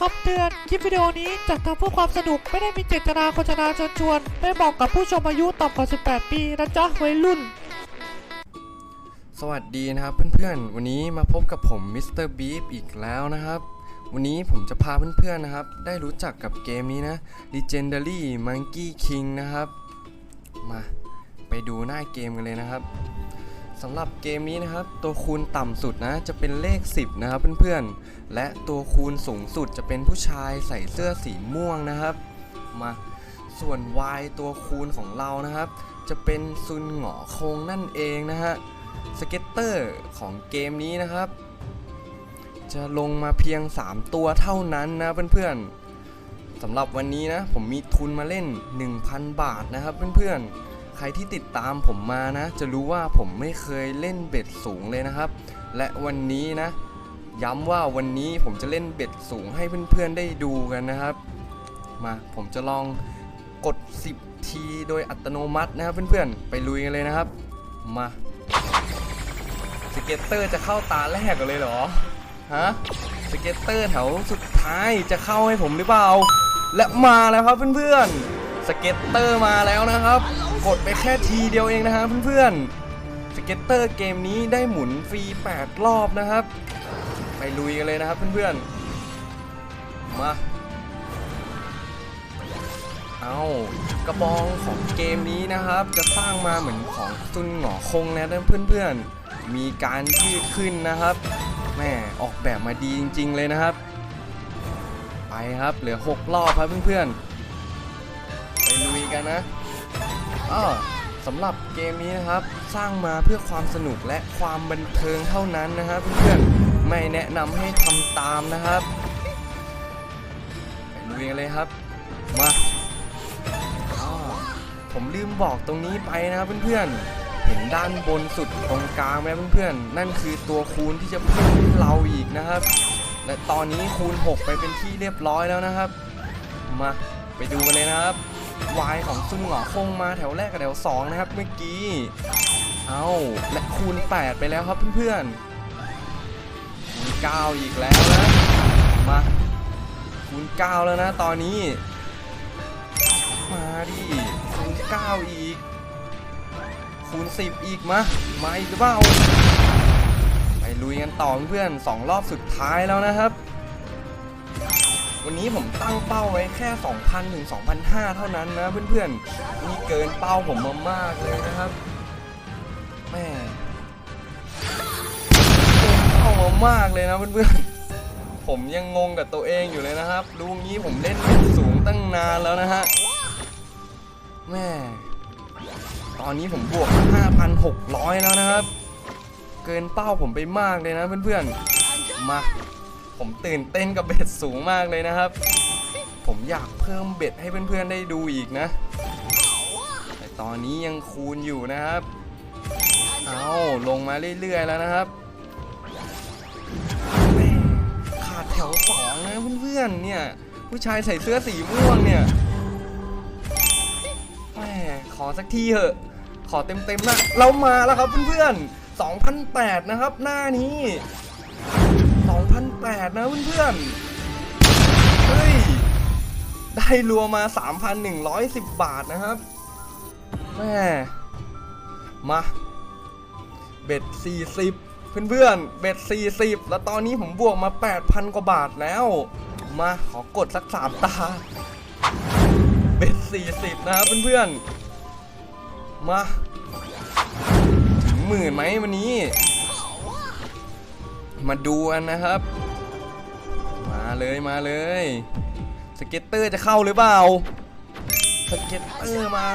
คำเตือน คลิปวิดีโอนี้จัดทำเพื่อความสนุก ไม่ได้มีเจตนาโฆษณาเชิญชวน ไม่เหมาะกับผู้ชมอายุต่ำกว่า 18 ปีนะจ๊ะวัยรุ่น สวัสดีนะครับเพื่อนๆ วันนี้มาพบกับผมมิสเตอร์บีฟอีกแล้วนะครับ วันนี้ผมจะพาเพื่อนๆนะครับ ได้รู้จักกับเกมนี้นะ Legendary Monkey King นะครับ มาไปดูหน้าเกมกันเลยนะครับ สำหรับเกมนี้นะครับ ตัวคูณต่ำสุดนะจะเป็นเลข 10 นะครับเพื่อนๆ และตัวคูณสูงสุดจะเป็นผู้ชายใส่เสื้อสีม่วงนะครับ มาส่วน Y ตัวคูณของเรานะครับ จะเป็นซุนหงอคงนั่นเองนะฮะสเก็ตเตอร์ของเกมนี้นะครับ จะลงมาเพียง 3 ตัวเท่านั้นนะเพื่อนๆสำหรับวันนี้นะผมมีทุนมาเล่น 1,000 บาทนะครับเพื่อนๆ ใครที่ติดตามผมมานะ จะรู้ว่าผมไม่เคยเล่นเบ็ดสูงเลยนะครับ และวันนี้นะ ย้ำว่าวันนี้ผมจะเล่นเบ็ดสูงให้เพื่อนๆได้ดูกันนะครับ มาผมจะลองกด 10 ทีโดยอัตโนมัตินะครับเพื่อนๆ ไปลุยกันเลยนะครับ มาสเก็ตเตอร์จะเข้าตาแรกกันเลยเหรอฮะสเก็ตเตอร์แถวสุดท้ายจะเข้าให้ผมหรือเปล่า และมาแล้วครับเพื่อนๆ สเก็ตเตอร์มาแล้วนะครับ กดไปแค่ทีเดียวเองนะครับเพื่อนๆสเก็ตเตอร์เกมนี้ได้หมุนฟรี 8 รอบนะครับ ไปลุยกันเลยนะครับเพื่อนๆ มาเอากระบองของเกมนี้นะครับ จะสร้างมาเหมือนของซุนหงอคงนะเพื่อนๆ มีการยืดขึ้นนะครับแม่ออกแบบมาดีจริง ๆ เลยนะครับ ไปครับเหลือ 6 รอบครับเพื่อนๆ กันนะอ้อสำหรับเกมนี้นะครับ สร้างมาเพื่อความสนุกและความบันเทิงเท่านั้นนะครับเพื่อนๆไม่แนะนำให้ทำตามนะครับไปลุยกันเลยครับมาอ้อผมลืมบอกตรงนี้ไปนะครับเพื่อนๆเห็นด้านบนสุดตรงกลางไหมเพื่อนๆนั่นคือตัวคูณที่จะเพิ่มให้เราอีกนะครับและตอนนี้คูณ 6 ไปเป็นที่เรียบร้อยแล้วนะครับ มาไปดูกันเลยนะครับ Y ของซุ่มหงอคงมาแถวแรกกับแถว2นะครับเมื่อกี้ เอาและคูณ 8 ไปแล้วครับเพื่อนๆคูณ9อีกแล้วนะ มาคูณ9แล้วนะตอนนี้ มาดิคูณ9อีกคูณ10 อีกมามาอีกหรือเปล่าไปลุยกันต่อเพื่อนๆสองรอบสุดท้ายแล้วนะครับ วันนี้ผมตั้งเป้าไว้แค่ 2,000ถึง2,500 เท่านั้นนะเพื่อนๆ นี่เกินเป้าผมมามากเลยนะครับแม่เกินเป้ามามากเลยนะเพื่อนๆ ผมยังงงกับตัวเองอยู่เลยนะครับรู้งี้ผมเล่นเล่นสูงตั้งนานแล้วนะฮะแม่ตอนนี้ผมบวก 5,600 แล้วนะครับ เกินเป้าผมไปมากเลยนะเพื่อนๆ มา ผมตื่นเต้นกับเบ็ดสูงมากเลยนะครับ ผมอยากเพิ่มเบ็ดให้เพื่อนๆได้ดูอีกนะ แต่ตอนนี้ยังคูณอยู่นะครับ เอาลงมาเรื่อยๆแล้วนะครับแม่ขาดแถวสองนะเพื่อนๆเนี่ย ผู้ชายใส่เสื้อสีม่วงเนี่ยแหมขอสักทีเถอะ ขอเต็มๆนะเรามาแล้วครับเพื่อนๆ2,008 นะครับ หน้านี้ 2,008นะเพื่อนๆ เฮ้ย ได้รัวมา 3,110 บาทนะครับแม่มาเบ็ด40 เพื่อนๆ เบ็ด40 แล้วตอนนี้ผมบวกมา 8,000 กว่าบาทแล้ว มาขอกดสัก 3 ตา เบ็ด40 นะครับเพื่อนๆ มา ถึงหมื่นไหมวันนี้ มาดูกันนะครับ มาเลยมาเลย สเก็ตเตอร์จะเข้าหรือเปล่า สเก็ตเตอร์มา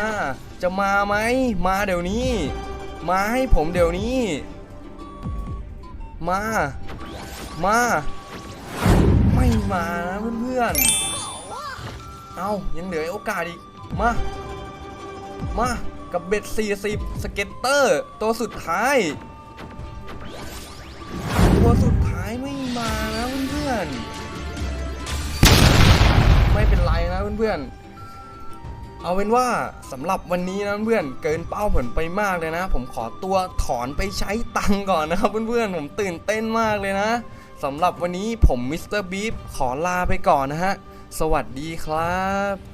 จะมาไหม มาเดี๋ยวนี้ มาให้ผมเดี๋ยวนี้ มา มา ไม่มานะเพื่อนๆ เอายังเหลือโอกาสอีก มา มา กับเบ็ด40 สเก็ตเตอร์ ตัวสุดท้าย อนๆ ไม่เป็นไรนะเพื่อนๆ เอาเป็นว่าสำหรับวันนี้นะเพื่อนๆ เกินเป้าผลไปมากเลยนะ ผมขอตัวถอนไปใช้ตังก่อนนะครับเพื่อนๆ ผมตื่นเต้นมากเลยนะสำหรับวันนี้ผมมิสเตอร์บีฟขอลาไปก่อนนะฮะ สวัสดีครับ